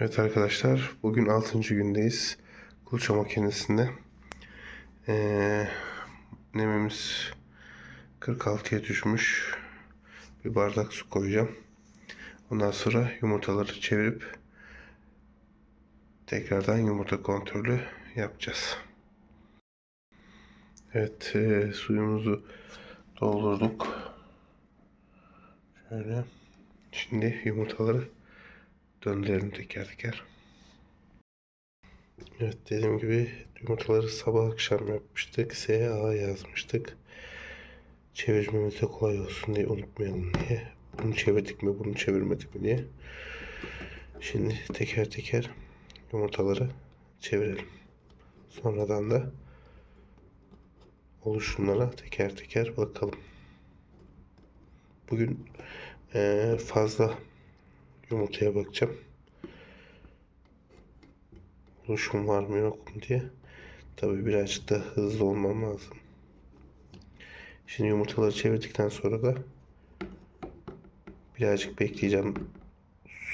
Evet arkadaşlar, bugün 6. gündeyiz. Kuluçka makinesinde. Ee, nemimiz 46'ya düşmüş. Bir bardak su koyacağım. Ondan sonra yumurtaları çevirip tekrardan yumurta kontrolü yapacağız. Evet, e, suyumuzu doldurduk. Şöyle. Şimdi yumurtaları döndürelim teker teker. Evet dediğim gibi yumurtaları sabah akşam yapmıştık. SA yazmıştık. Çevirmemiz de kolay olsun diye unutmayalım diye. Bunu çevirdik mi bunu çevirmedik mi diye. Şimdi teker teker yumurtaları çevirelim. Sonradan da oluşumlara teker teker bakalım. Bugün fazla yumurtaya bakacağım. Oluşum var mı yok mu diye. Tabii birazcık da hızlı olmam lazım. Şimdi yumurtaları çevirdikten sonra da birazcık bekleyeceğim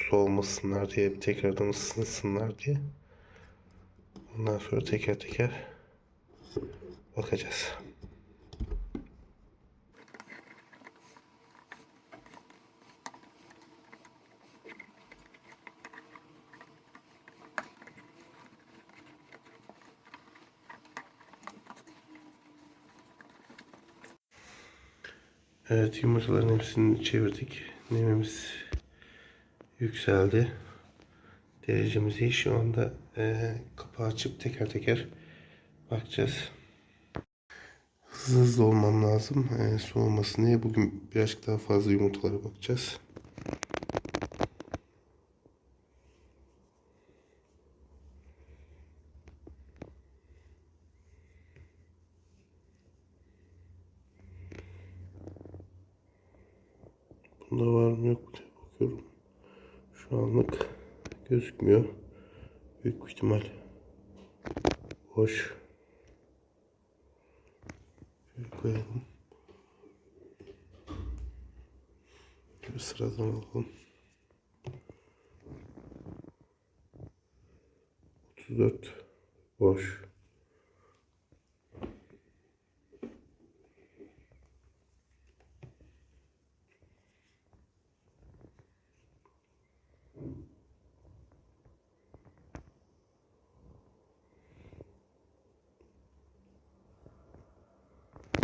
soğumasınlar diye tekrardan ısınsınlar diye. Ondan sonra teker teker bakacağız. Evet yumurtaların hepsini çevirdik. Nemimiz yükseldi. Derecemiz iyi. Şu anda e, kapağı açıp teker teker bakacağız. Hızlı hızlı olmam lazım. E, soğumasın diye. Bugün birazcık daha fazla yumurtalara bakacağız. Bunda var mı yok mu diye bakıyorum. Şu anlık gözükmüyor. Büyük ihtimal boş. Şöyle koyalım. Bir sıradan alalım. 34 boş.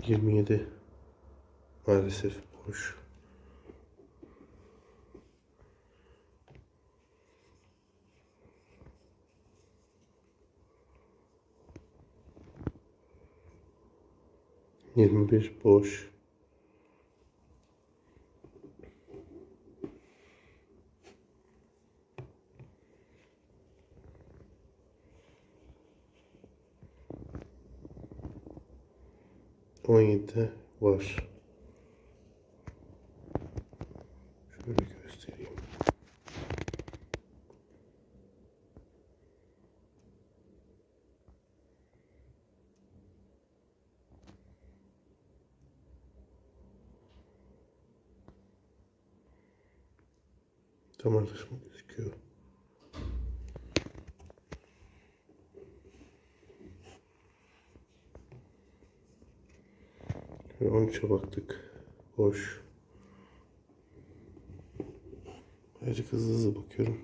Yirmi yedi maalesef boş. Yirmi bir boş. On yedi var. Şöyle göstereyim. Damarlaşma gözüküyor. 13'e baktık. Boş. Birazcık hızlı hızlı bakıyorum.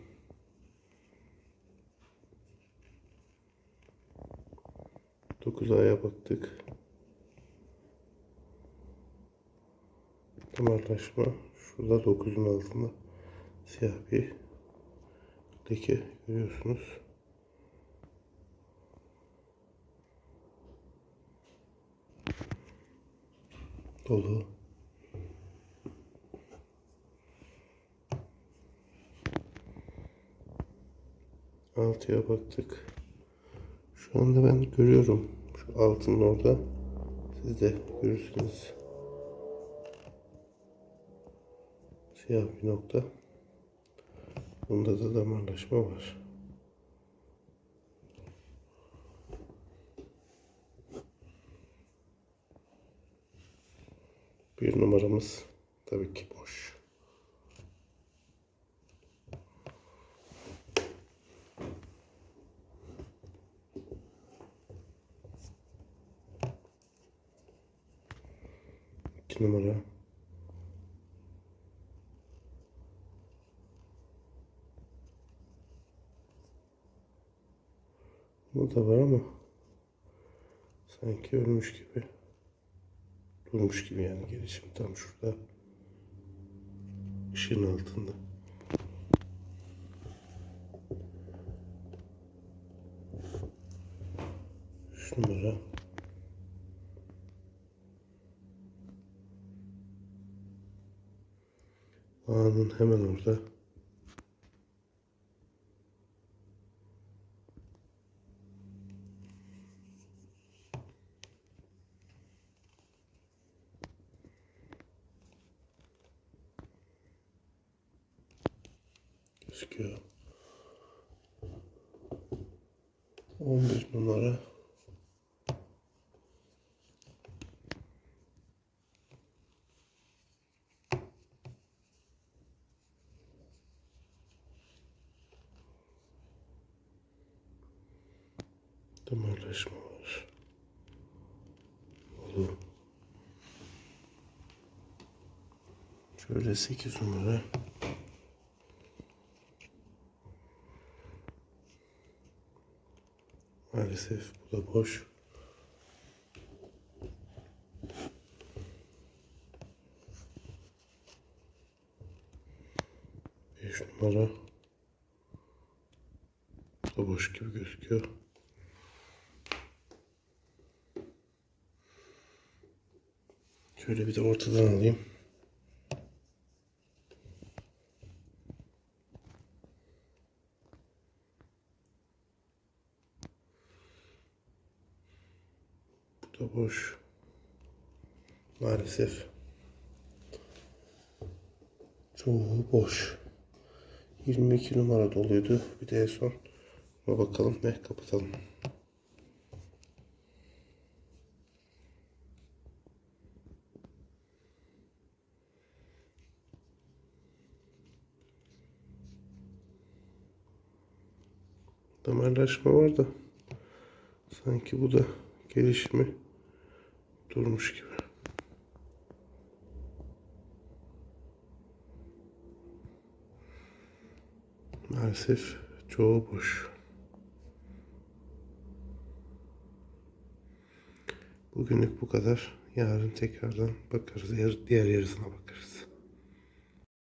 Dokuz aya baktık. Damarlaşma. Şurada dokuzun altında siyah bir leke görüyorsunuz. Dolu. Altıya baktık. Şu anda ben görüyorum. Şu altın orada. Siz de görürsünüz. Siyah bir nokta. Bunda da damarlaşma var. Bir numaramız tabii ki boş. İki numara. Bu da var ama sanki ölmüş gibi. Durmuş gibi yani gelişim tam şurada. Işığın altında. Üç numara. Ağanın hemen orada. Gözüküyor. 11 numara. Damarlaşma var. Olur. Şöyle 8 numara. Maalesef bu da boş. Beş numara. Bu da boş gibi gözüküyor. Şöyle bir de ortadan alayım. Bu da boş. Maalesef. Çoğu boş. 22 numara doluydu. Bir de son Buna bakalım ve kapatalım. Damarlaşma var da sanki bu da gelişimi durmuş gibi. Maalesef çoğu boş. Bugünlük bu kadar. Yarın tekrardan bakarız. Diğer, yarısına bakarız.